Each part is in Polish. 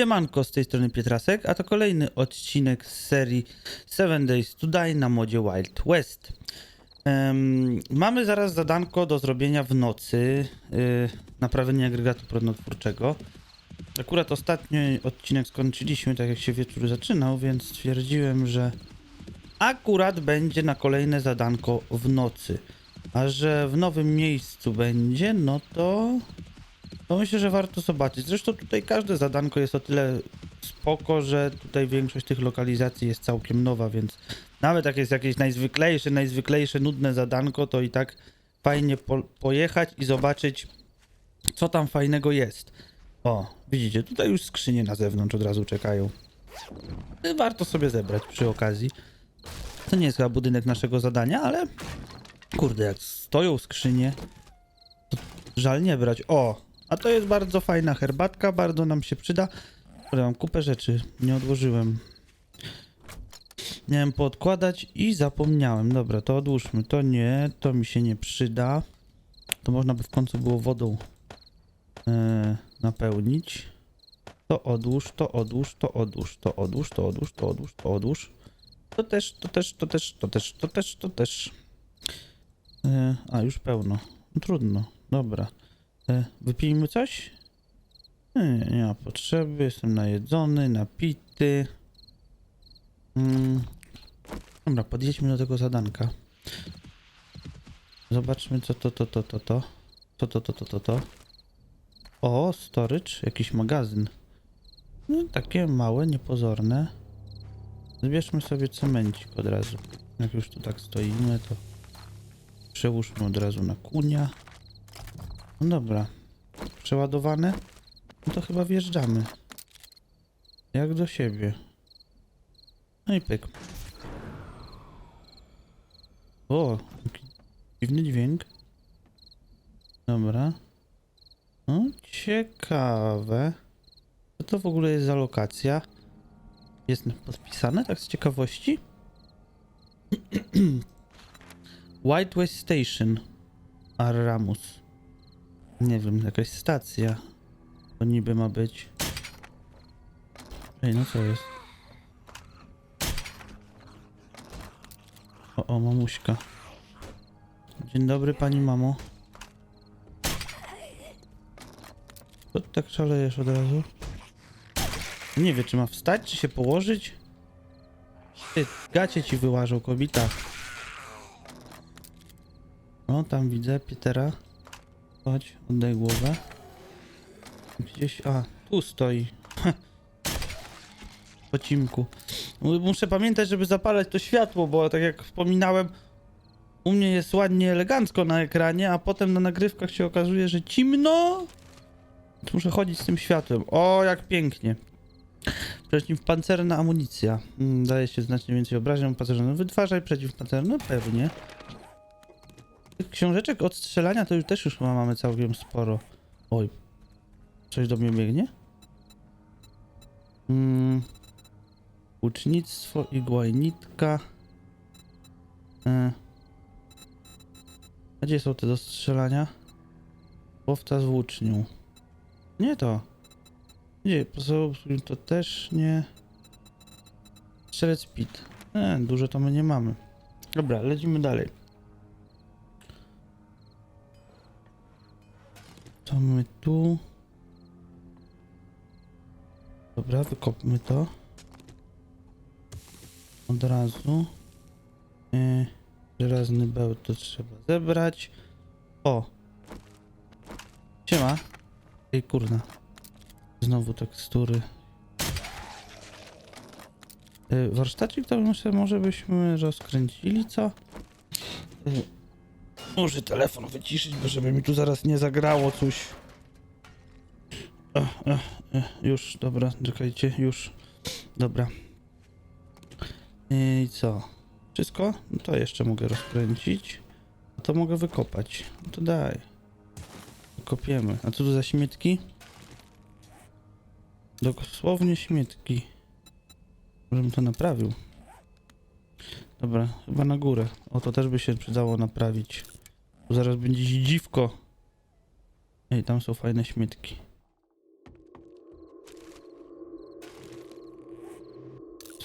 Siemanko, z tej strony Pietrasek, a to kolejny odcinek z serii 7 Days to Die na modzie Wild West. Em, mamy zaraz zadanko do zrobienia w nocy, yy, naprawienie agregatu prądotwórczego. Akurat ostatni odcinek skończyliśmy, tak jak się wieczór zaczynał, więc stwierdziłem, że akurat będzie na kolejne zadanko w nocy. A że w nowym miejscu będzie, no to to myślę, że warto zobaczyć. Zresztą tutaj każde zadanko jest o tyle spoko, że tutaj większość tych lokalizacji jest całkiem nowa, więc nawet jak jest jakieś najzwyklejsze, najzwyklejsze, nudne zadanko, to i tak fajnie po pojechać i zobaczyć, co tam fajnego jest. O, widzicie, tutaj już skrzynie na zewnątrz od razu czekają. Y, Warto sobie zebrać przy okazji. To nie jest chyba budynek naszego zadania, ale kurde, jak stoją skrzynie, to żal nie brać. O, a to jest bardzo fajna herbatka, bardzo nam się przyda. Ale mam kupę rzeczy, nie odłożyłem. Miałem poodkładać i zapomniałem. Dobra, to odłóżmy. To nie, to mi się nie przyda. To można by w końcu było wodą e, napełnić. To odłóż, to odłóż, to odłóż, to odłóż, to odłóż, to odłóż, to odłóż. To też, to też, to też, to też, to też, to też. E, a, już pełno. No, trudno. Dobra. E, Wypijmy coś? Nie, nie, ma potrzeby, jestem najedzony, napity. Mm. Dobra, podjedźmy do tego zadanka. Zobaczmy co to, to, to, to, to. To, to, to, to, to, to. O, storage, jakiś magazyn. No, takie małe, niepozorne. Zbierzmy sobie cemencik od razu. Jak już tu tak stoimy, to przełóżmy od razu na kunia. No dobra. Przeładowane? No to chyba wjeżdżamy. Jak do siebie. No i pyk. O, dziwny dźwięk. Dobra. No, ciekawe. Co to w ogóle jest za lokacja? Jest podpisane tak z ciekawości? White West Station. Aramus. Nie wiem, jakaś stacja. To niby ma być. Ej, no co jest? O, o, mamuśka. Dzień dobry, pani mamo. Co tak szalejesz od razu? Nie wie, czy ma wstać, czy się położyć? Ty, gacie ci wyłażą, kobita. No, tam widzę Pietera. Chodź, oddaj głowę. Gdzieś, a, tu stoi. Po cimku. Muszę pamiętać, żeby zapalać to światło, bo tak jak wspominałem, u mnie jest ładnie elegancko na ekranie, a potem na nagrywkach się okazuje, że cimno. Muszę chodzić z tym światłem. O, jak pięknie. Przeciwpancerna amunicja. Mm, Daje się znacznie więcej obrażeń pancerzonym. Wytwarzaj przeciwpancerny, no pewnie. Książeczek od strzelania to już też już chyba mamy całkiem sporo. Oj. Coś do mnie biegnie? Mm. Łucznictwo, igła i nitka. E. A gdzie są te do strzelania? Łowca z włócznią. Nie to. Nie, poseł to też nie. Strzelec pit. E, dużo to my nie mamy. Dobra, lecimy dalej. To my tu. Dobra, wykopmy to. Od razu. Yy, żelazny bełt to trzeba zebrać. O! Siema. Ej, kurna. Znowu tekstury. Yy, warsztacik to myślę, może byśmy rozkręcili, co? Yy, Muszę telefon wyciszyć, bo żeby mi tu zaraz nie zagrało coś. Ech, ech, ech, już, dobra, czekajcie, już. Dobra. I co? Wszystko? No to jeszcze mogę rozkręcić. A to mogę wykopać. No to daj. Kopiemy. A co tu za śmietki? Dosłownie śmietki. Żebym to naprawił. Dobra, chyba na górę. O, to też by się przydało naprawić. Zaraz będzie dziwko. Ej, tam są fajne śmietki.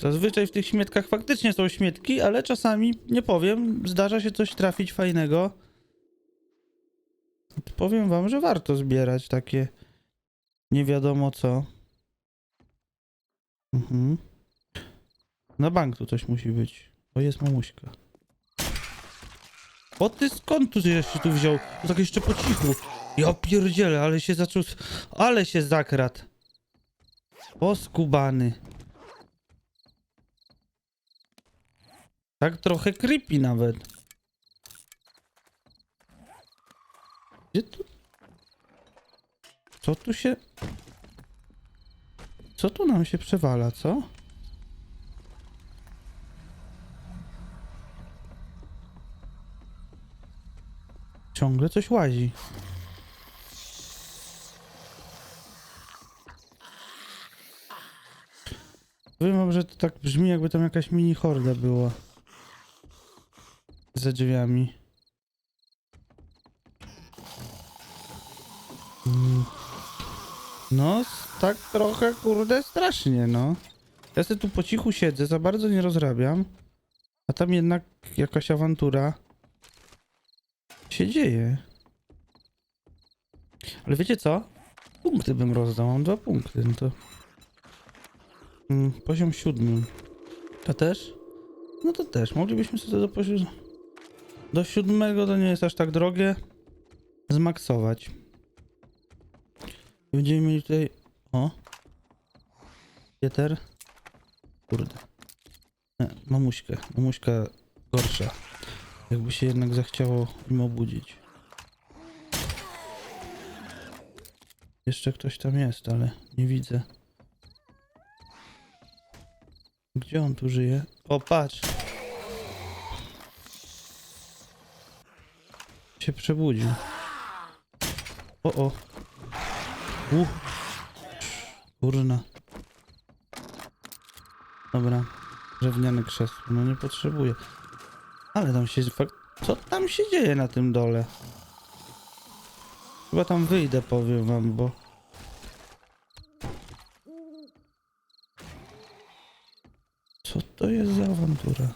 Zazwyczaj w tych śmietkach faktycznie są śmietki, ale czasami, nie powiem, zdarza się coś trafić fajnego. Powiem wam, że warto zbierać takie nie wiadomo co. Mhm. Na bank tu coś musi być. O, jest mamuśka. O ty skąd tu się tu wziął? To tak jeszcze po cichu. Ja pierdzielę, ale się zaczął... Ale się zakradł. O skubany. Tak trochę creepy nawet. Gdzie tu... Co tu się... Co tu nam się przewala, co? Ciągle coś łazi. Powiem wam, że to tak brzmi, jakby tam jakaś mini horda była. Za drzwiami. Mm. No, tak trochę, kurde, strasznie, no. Ja sobie tu po cichu siedzę, za bardzo nie rozrabiam. A tam jednak jakaś awantura się dzieje. Ale wiecie co? Punkty bym rozdał, mam dwa punkty, no to... Mm, poziom siódmy. To też? No to też, moglibyśmy sobie do poziomu... Do siódmego to nie jest aż tak drogie. Zmaksować. Będziemy mieli tutaj... O! Pieter. Kurde. Nie, mamuśkę. Mamuśka gorsza. Jakby się jednak zachciało im obudzić. Jeszcze ktoś tam jest, ale nie widzę. Gdzie on tu żyje? O, patrz! Się przebudził. O, o. Uch. Kurna. Dobra. Drewniane krzesło. No nie potrzebuję. Ale tam się... Co tam się dzieje na tym dole? Chyba tam wyjdę, powiem wam, bo... Co to jest za awantura?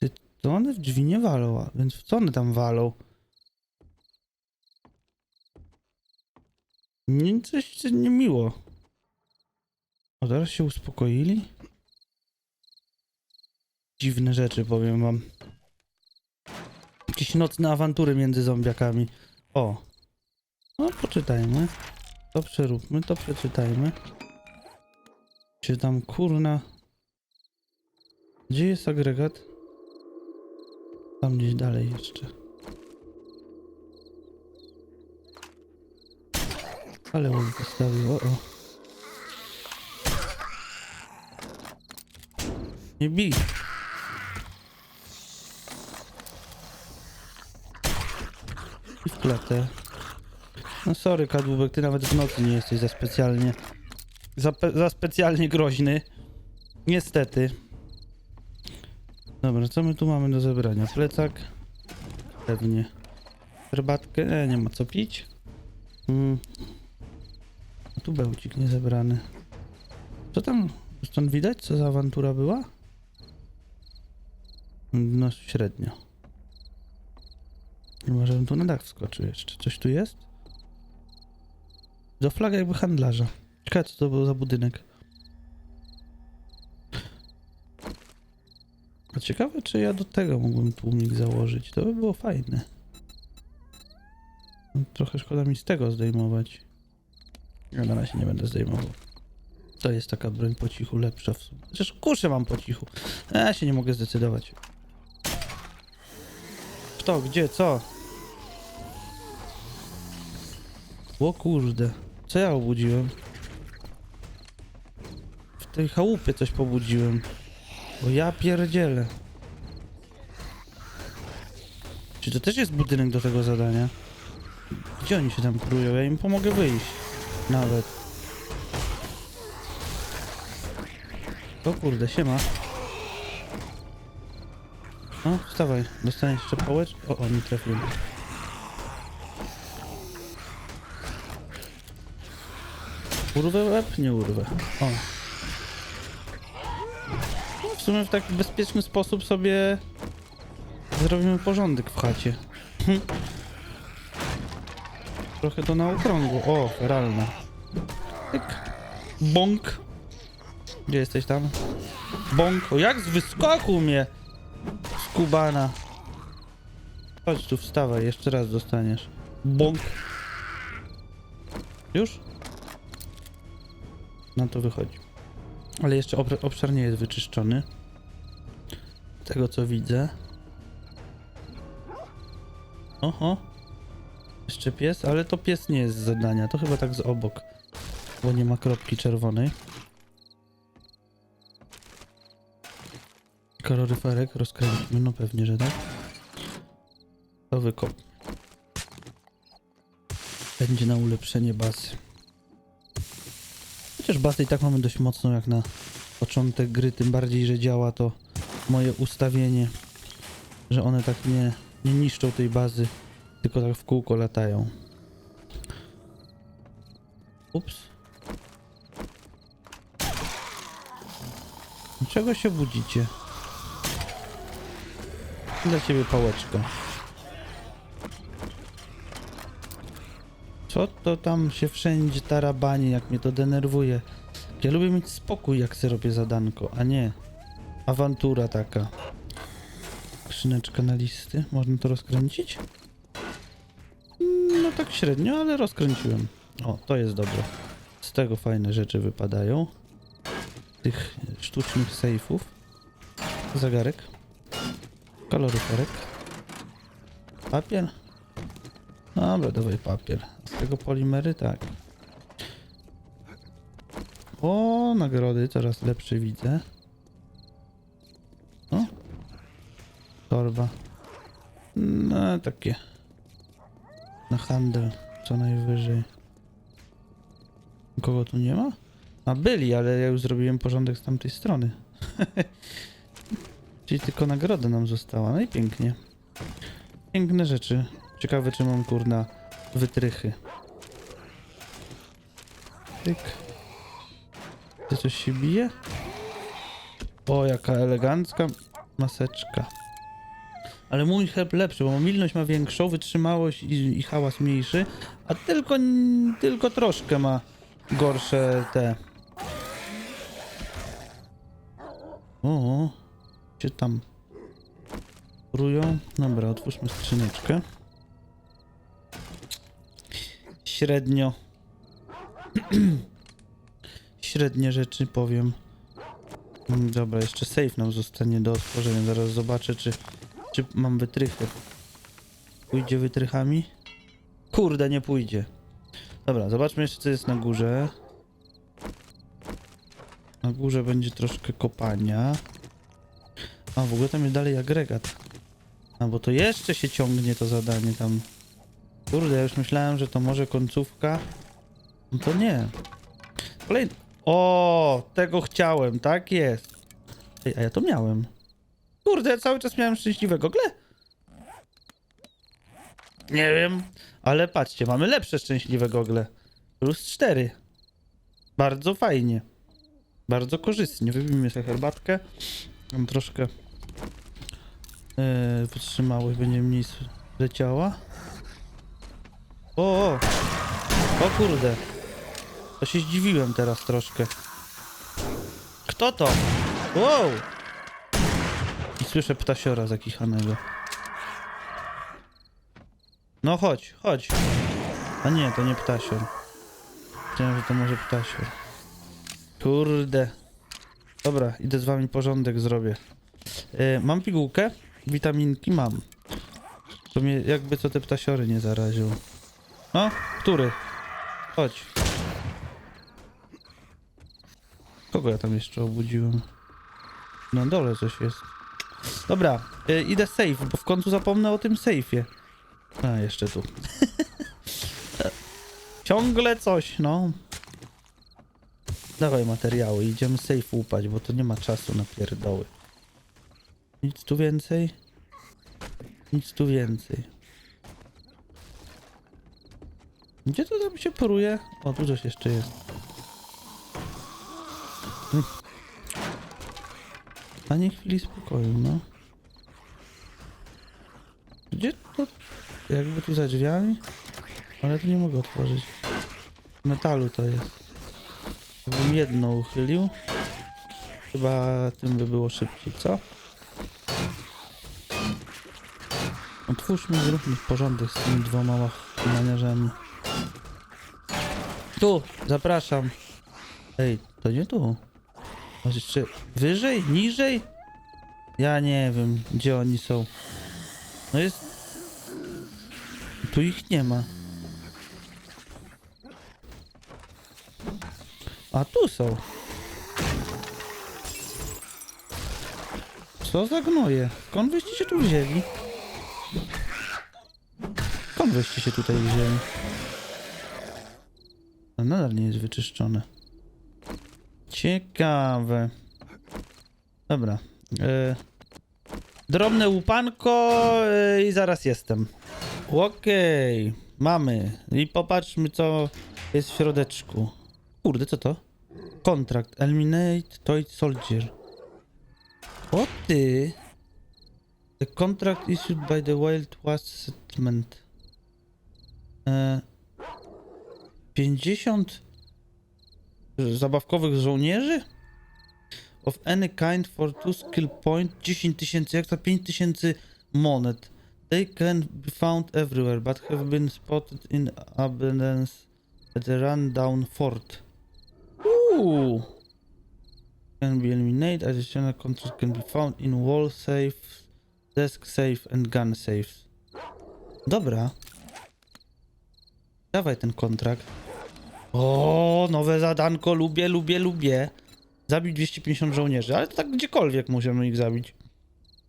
Ty, to one w drzwi nie walą, a więc w co one tam walą? Nie, coś coś niemiło. O, teraz się uspokoili? Dziwne rzeczy, powiem wam. Jakieś nocne awantury między zombiakami. O. No, poczytajmy. To przeróbmy, to przeczytajmy. Czy tam kurna... Gdzie jest agregat? Tam gdzieś dalej jeszcze. Ale on postawił, o o. Nie bij. Klatę. No sorry kadłubek, ty nawet w nocy nie jesteś za specjalnie... Za, za specjalnie groźny. Niestety. Dobra, co my tu mamy do zebrania? Plecak? Pewnie. Herbatkę? E, nie ma co pić. Mm. A tu bełcik niezebrany. Co tam? Stąd widać, co za awantura była? No, średnio. Chyba, żebym tu na dach wskoczył jeszcze. Coś tu jest? Do flaga jakby handlarza. Ciekawe, co to był za budynek. A ciekawe, czy ja do tego mógłbym tłumik założyć. To by było fajne. Trochę szkoda mi z tego zdejmować. Ja na razie nie będę zdejmował. To jest taka broń po cichu lepsza w sumie. Chociaż kuszę mam po cichu. Ja się nie mogę zdecydować. Kto, gdzie, co? O kurde. Co ja obudziłem? W tej chałupie coś pobudziłem. O ja pierdzielę. Czy to też jest budynek do tego zadania? Gdzie oni się tam krują? Ja im pomogę wyjść. Nawet. O kurde, siema. No, wstawaj. Dostaniesz jeszcze pałecz... O, o, nie Urwę łeb? Nie urwę. O. W sumie w taki bezpieczny sposób sobie zrobimy porządek w chacie. Hm. Trochę to na okrągło. O, feralna. Tyk. Bąk. Gdzie jesteś tam? Bąk. O, jak z wyskoku mnie! Skubana. Chodź tu, wstawaj, jeszcze raz dostaniesz. Bąk. Już? Na to wychodzi. Ale jeszcze obszar nie jest wyczyszczony. Z tego co widzę. Oho. Jeszcze pies, ale to pies nie jest z zadania. To chyba tak z obok. Bo nie ma kropki czerwonej. Kaloryferek rozkręcimy, no pewnie, że tak. To wykop. Będzie na ulepszenie bazy. Chociaż bazę i tak mamy dość mocną jak na początek gry, tym bardziej, że działa to moje ustawienie, że one tak nie, nie niszczą tej bazy, tylko tak w kółko latają. Ups. Czego się budzicie? Dla ciebie pałeczka. Co to tam się wszędzie tarabani, jak mnie to denerwuje. Ja lubię mieć spokój, jak sobie robię zadanko, a nie awantura taka. Skrzyneczka na listy. Można to rozkręcić? Mm, No tak średnio, ale rozkręciłem. O, to jest dobre. Z tego fajne rzeczy wypadają. Tych sztucznych sejfów. Zegarek. Kaloryferek. Papier. Dobra, dawaj papier. Z tego polimery tak. O, nagrody coraz lepsze widzę. O. Torba. No, takie. Na handel, co najwyżej. Kogo tu nie ma? A byli, ale ja już zrobiłem porządek z tamtej strony. Czyli tylko nagroda nam została. No i pięknie. Piękne rzeczy. Ciekawe, czy mam kurna wytrychy. Tyk. Ty coś się bije? O, jaka elegancka maseczka. Ale mój chleb lepszy, bo mobilność ma większą, wytrzymałość i, i hałas mniejszy, a tylko, tylko troszkę ma gorsze te. O, gdzie tam rują? Dobra, otwórzmy skrzyneczkę. Średnio. Średnie rzeczy powiem. Mm, Dobra, jeszcze safe nam zostanie do otworzenia. Zaraz zobaczę, czy, czy mam wytrychy. Pójdzie wytrychami? Kurde, nie pójdzie. Dobra, zobaczmy jeszcze, co jest na górze. Na górze będzie troszkę kopania. A, w ogóle tam jest dalej agregat. A, bo to jeszcze się ciągnie to zadanie tam. Kurde, ja już myślałem, że to może końcówka. No to nie. Kolejny. O, tego chciałem, tak jest. Ej, a ja to miałem. Kurde, cały czas miałem szczęśliwego gle. Nie wiem, ale patrzcie, mamy lepsze szczęśliwe gogle. Plus 4. Bardzo fajnie. Bardzo korzystnie. Wybijmy sobie herbatkę. Mam troszkę yy, wytrzymałość, będzie mniej leciała. O, o! O kurde. To się zdziwiłem teraz troszkę. Kto to? Wow! I słyszę ptasiora zakichanego. No chodź, chodź. A nie, to nie ptasior. Myślałem, że to może ptasior. Kurde. Dobra, idę z wami porządek zrobię. E, mam pigułkę? Witaminki mam. To mnie jakby co te ptasiory nie zaraził. No, który? Chodź. Kogo ja tam jeszcze obudziłem? Na dole coś jest. Dobra, e, idę safe, bo w końcu zapomnę o tym safeie. A, jeszcze tu. Ciągle coś, no. Dawaj materiały, idziemy safe łupać, bo to nie ma czasu na pierdoły. Nic tu więcej? Nic tu więcej. Gdzie to tam się poruje? O, tu coś jeszcze jest. Ani chwili spokoju, no. Gdzie to? Jakby tu za drzwiami? Ale tu nie mogę otworzyć. Metalu to jest. Gdybym jedno uchylił. Chyba tym by było szybciej, co? Otwórzmy, zróbmy porządek z tymi dwoma maniarzami. Tu, zapraszam. Ej, to nie tu. Może jeszcze wyżej, niżej? Ja nie wiem, gdzie oni są. No jest... Tu ich nie ma. A tu są. Co za gnoje? Skąd wyście się tu wzięli? Skąd wyście się tutaj wzięli? Nadal nie jest wyczyszczone. Ciekawe. Dobra. E, drobne łupanko e, i zaraz jestem. Okej, mamy. I popatrzmy co jest w środeczku. Kurde, co to? Kontrakt. Eliminate Toy Soldier. O ty. The contract issued by the Wild West Settlement. E, 50 zabawkowych żołnierzy? Of any kind for two skill point 10 tysięcy, jak to 5 tysięcy monet. They can be found everywhere, but have been spotted in abundance at the rundown fort. Ooh. Can be eliminated. Additional contract can be found in wall safes, desk safe and gun safes. Dobra. Dawaj ten kontrakt. O, nowe zadanko, lubię, lubię, lubię. Zabić 250 żołnierzy, ale to tak gdziekolwiek możemy ich zabić.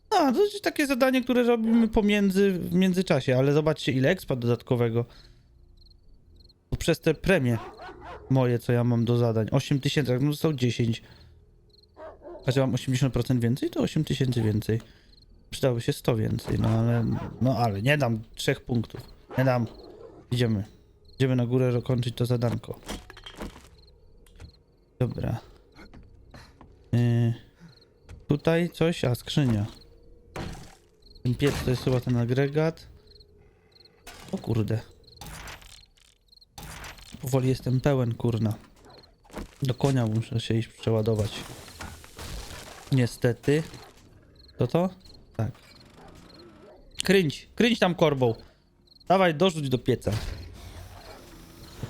A, to jest takie zadanie, które robimy pomiędzy, w międzyczasie, ale zobaczcie ile expa dodatkowego. Przez te premie moje, co ja mam do zadań. 8000, jak no są 10. A że mam 80% więcej, to 8000 więcej. Przydałoby się 100 więcej, no ale, no ale nie dam trzech punktów. Nie dam. Idziemy. Idziemy na górę dokończyć to zadanko. Dobra. Yy, tutaj coś, a skrzynia. Ten piec to jest chyba ten agregat. O kurde. Powoli jestem pełen, kurna. Do konia muszę się iść przeładować. Niestety. To to? Tak. Kręć, kręć tam korbą. Dawaj, dorzuć do pieca.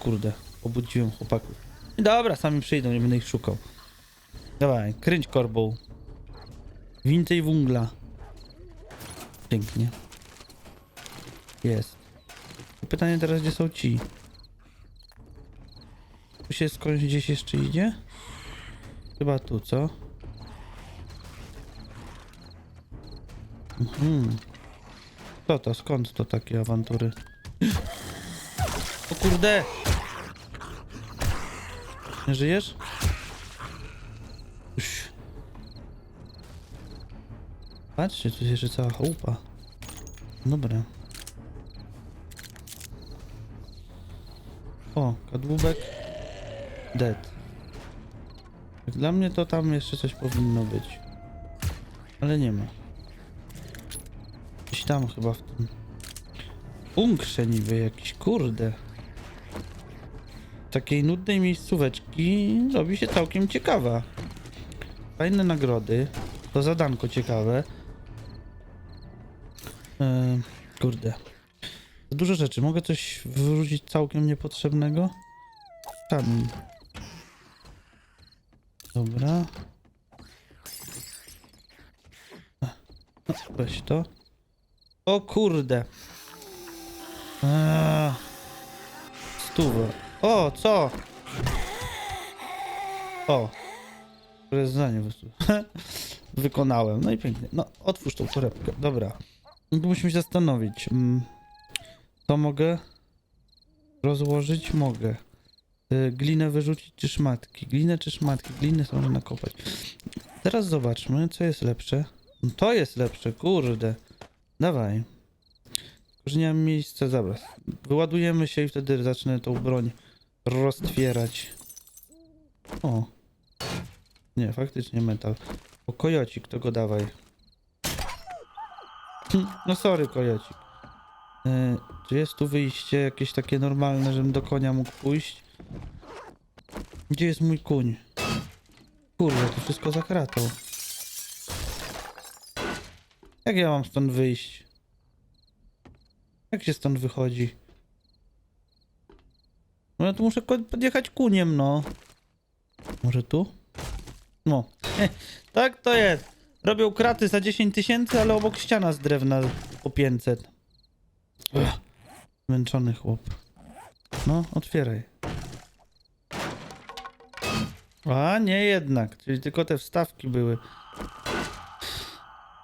Kurde, obudziłem chłopaków. Dobra, sami przyjdą, nie będę ich szukał. Dawaj, kręć korbą. Więcej wungla. Pięknie. Jest. Pytanie teraz, gdzie są ci? Tu się skądś gdzieś jeszcze idzie? Chyba tu, co? Mhm. Co to? Skąd to takie awantury? O kurde! Nie żyjesz? Uś. Patrzcie, tu jest jeszcze cała chałupa. Dobra. O, kadłubek. Dead. Jak dla mnie to tam jeszcze coś powinno być. Ale nie ma. Gdzieś tam chyba w tym bunkrze niby jakiś, kurde. Takiej nudnej miejscóweczki robi się całkiem ciekawa. Fajne nagrody. To zadanko ciekawe. Eee, kurde. Dużo rzeczy. Mogę coś wyrzucić całkiem niepotrzebnego? Tam. Dobra. No, weź to. O kurde. Eee, stówę. O, co? O. Które zdanie. Wykonałem. No i pięknie. No, otwórz tą torebkę. Dobra. No musimy się zastanowić. Mm, To mogę rozłożyć? Mogę. Y, Glinę wyrzucić czy szmatki? Glinę czy szmatki? Glinę to można nakopać. Teraz zobaczmy, co jest lepsze. No To jest lepsze, kurde. Dawaj. Tylko, że nie mam miejsca, dobra. Wyładujemy się i wtedy zacznę tą broń roztwierać. O. Nie, faktycznie metal. O, kojocik, to go dawaj. Hm, No sorry, kojocik. E, czy jest tu wyjście jakieś takie normalne, żebym do konia mógł pójść? Gdzie jest mój kuń? Kurde, to wszystko za kratą. Jak ja mam stąd wyjść? Jak się stąd wychodzi? No ja tu muszę podjechać kuniem, no. Może tu? No. tak to jest. Robią kraty za 10 tysięcy, ale obok ściana z drewna po 500. Ugh. Zmęczony chłop. No, otwieraj. A, nie jednak. Czyli tylko te wstawki były.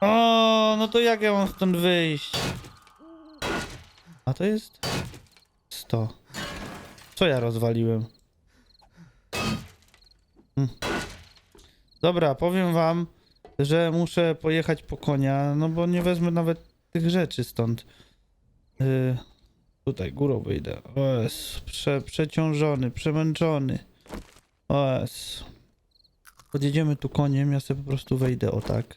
O, no to jak ja mam stąd wyjść? A to jest 100. Co ja rozwaliłem? Hm. Dobra, powiem wam, że muszę pojechać po konia, no bo nie wezmę nawet tych rzeczy stąd. Yy, tutaj górą wyjdę. O jest, prze, przeciążony, przemęczony. O jest. Podjedziemy tu koniem, ja sobie po prostu wejdę, o tak.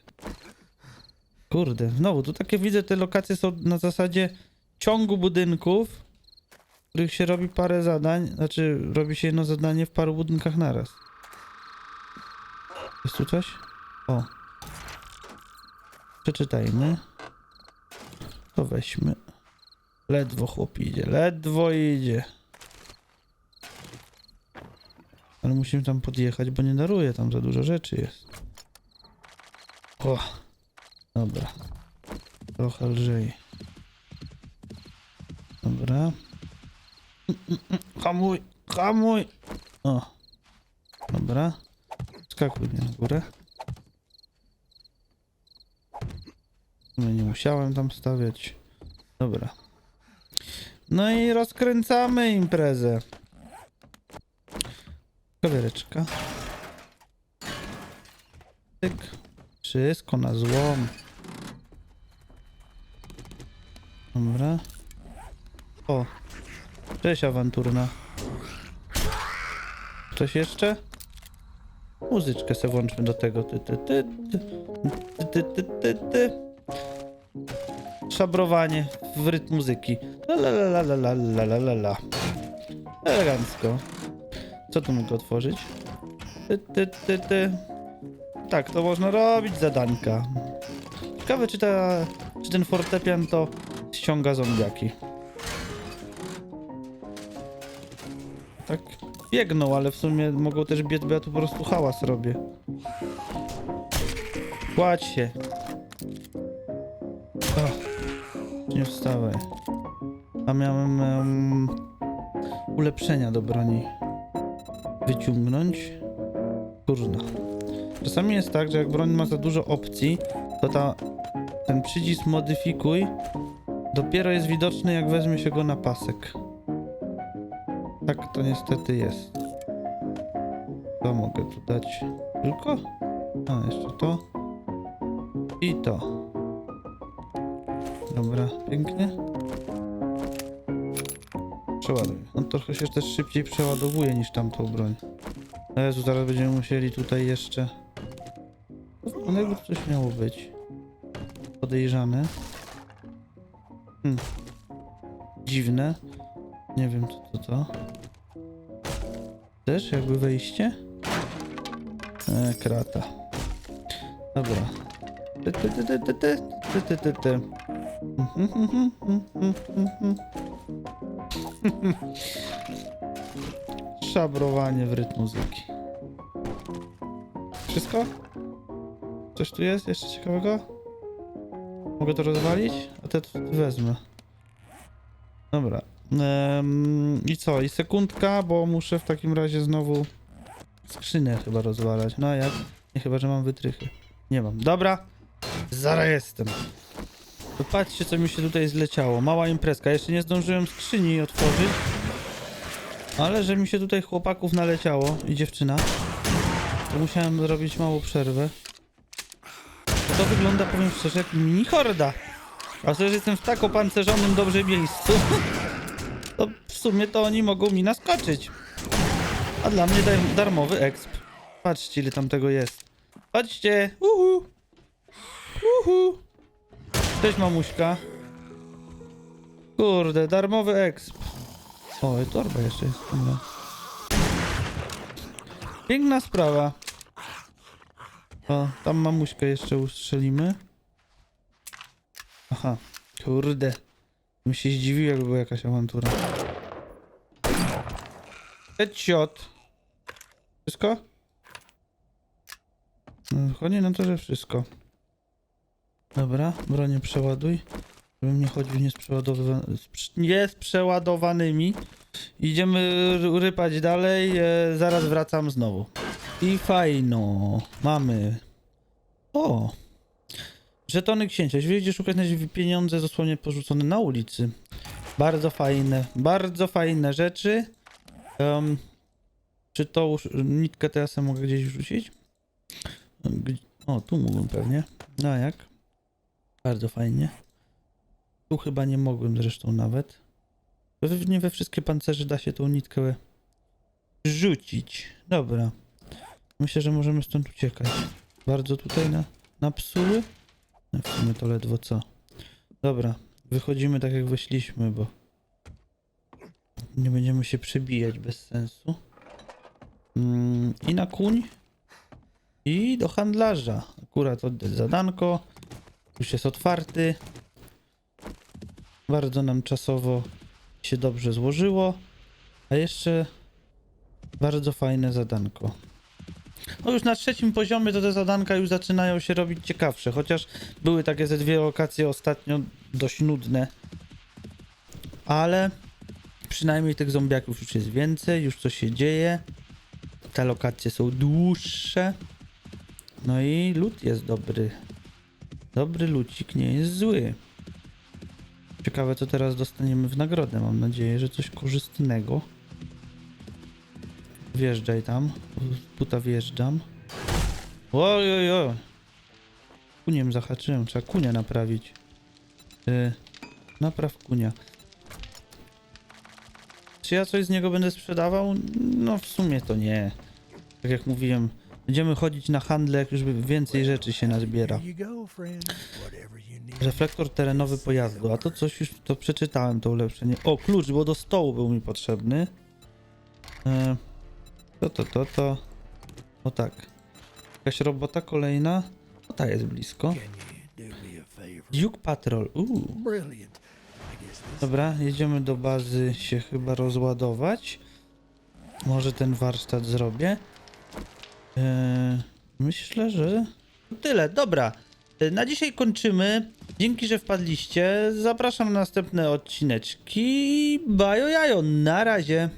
Kurde, znowu, tu takie widzę, te lokacje są na zasadzie ciągu budynków, których się robi parę zadań, znaczy robi się jedno zadanie w paru budynkach naraz. Jest tu coś? O. Przeczytajmy. To weźmy. Ledwo chłop idzie, ledwo idzie. Ale musimy tam podjechać, bo nie daruję, tam za dużo rzeczy jest. O. Dobra. Trochę lżej. Dobra. Hamuj, hamuj. O. Dobra. Skakuj na górę. No nie musiałem tam stawiać. Dobra. No i rozkręcamy imprezę. Kawiereczka. Tyk. Wszystko na złom. Dobra. O. Cześć awanturna. Coś jeszcze? Muzyczkę se włączmy do tego. Ty, ty, ty, ty, ty, ty, ty. Szabrowanie w rytm muzyki. La la la la la la la la. Elegancko. Co tu mogę otworzyć? Ty, ty, ty, ty. Tak, to można robić zadanka. Ciekawe, czy, ta, czy ten fortepian to ściąga zombiaki. Tak biegną, ale w sumie mogą też biec, bo ja tu po prostu hałas robię. Kładź się. O, nie wstawaj. A miałem em, ulepszenia do broni wyciągnąć. Kurna. Czasami jest tak, że jak broń ma za dużo opcji, to ta, ten przycisk modyfikuj dopiero jest widoczny jak weźmie się go na pasek. Tak to niestety jest. To mogę tu dać tylko? A, jeszcze to. I to. Dobra, pięknie. Przeładuj. On trochę się też szybciej przeładowuje niż tamtą broń. O Jezu, zaraz będziemy musieli tutaj jeszcze... No jakby coś miało być. Podejrzane. Hmm. Dziwne. Nie wiem co to to. Też jakby wejście? E, krata. Dobra. Szabrowanie w rytm muzyki. Wszystko? Coś tu jest jeszcze ciekawego? Mogę to rozwalić? A te wezmę. Dobra. Em, I co? I sekundka, bo muszę w takim razie znowu skrzynę chyba rozwalać. No a jak? Nie chyba, że mam wytrychy. Nie mam. Dobra. Zaraz jestem. To patrzcie, co mi się tutaj zleciało. Mała imprezka. Jeszcze nie zdążyłem skrzyni otworzyć. Ale że mi się tutaj chłopaków naleciało i dziewczyna, to musiałem zrobić małą przerwę. To wygląda, powiem szczerze, jak mini horda. A że jestem w tak opancerzonym dobrze miejscu, to w sumie to oni mogą mi naskoczyć. A dla mnie dar darmowy exp. Patrzcie, ile tam tego jest. Patrzcie! Uhu! Uhu! Cześć, mamuśka. Kurde, darmowy exp. O, i torba jeszcze jest. Dobra. Piękna sprawa. O, tam mamuśkę jeszcze ustrzelimy. Aha, kurde. Bym się zdziwił, jakby była jakaś awantura. Headshot. Wszystko? No, Chodzi na to, że wszystko. Dobra, bronię przeładuj. Żebym nie chodził niesprzeładowywany- sprz- niesprzeładowanymi. Idziemy r- rypać dalej. E, zaraz wracam znowu. I fajno. Mamy. O! Żetony księcia. Jeśli będziecie szukać na razie pieniądze dosłownie porzucone na ulicy. Bardzo fajne. Bardzo fajne rzeczy. Em, czy już nitkę teraz mogę gdzieś wrzucić? Gdzie- O, tu mógłbym pewnie. No jak? Bardzo fajnie. Tu chyba nie mogłem zresztą nawet. Pewnie we wszystkie pancerze da się tą nitkę rzucić. Dobra. Myślę, że możemy stąd uciekać. Bardzo tutaj na, na psuły. No w sumie to ledwo co. Dobra. Wychodzimy tak jak wyszliśmy, bo nie będziemy się przebijać bez sensu. Mm, I na kuń. I do handlarza. Akurat oddać zadanko. Już jest otwarty. Bardzo nam czasowo się dobrze złożyło. A jeszcze bardzo fajne zadanko. No już na trzecim poziomie to te zadanka już zaczynają się robić ciekawsze, chociaż były takie ze dwie lokacje ostatnio dość nudne. Ale przynajmniej tych zombiaków już jest więcej, już coś się dzieje. Te lokacje są dłuższe. No i lód jest dobry. Dobry lucik nie jest zły. Ciekawe co teraz dostaniemy w nagrodę. Mam nadzieję, że coś korzystnego. Wjeżdżaj tam. Puta wjeżdżam. Oj, oj, oj. Kuniem zahaczyłem. Trzeba kunia naprawić. Yy, napraw kunia. Czy ja coś z niego będę sprzedawał? No w sumie to nie. Tak jak mówiłem, będziemy chodzić na handle, jak już więcej rzeczy się nazbiera. Reflektor terenowy pojazdu, a to coś już to przeczytałem, to ulepszenie. O, klucz, bo do stołu był mi potrzebny. E, to, to, to, to. O tak. Jakaś robota kolejna. O, ta jest blisko. Duke Patrol. Uuu. Dobra, jedziemy do bazy się chyba rozładować. Może ten warsztat zrobię. Eee, myślę, że to tyle. Dobra, E, na dzisiaj kończymy. Dzięki, że wpadliście. Zapraszam na następne odcineczki. Bajo jajo, na razie.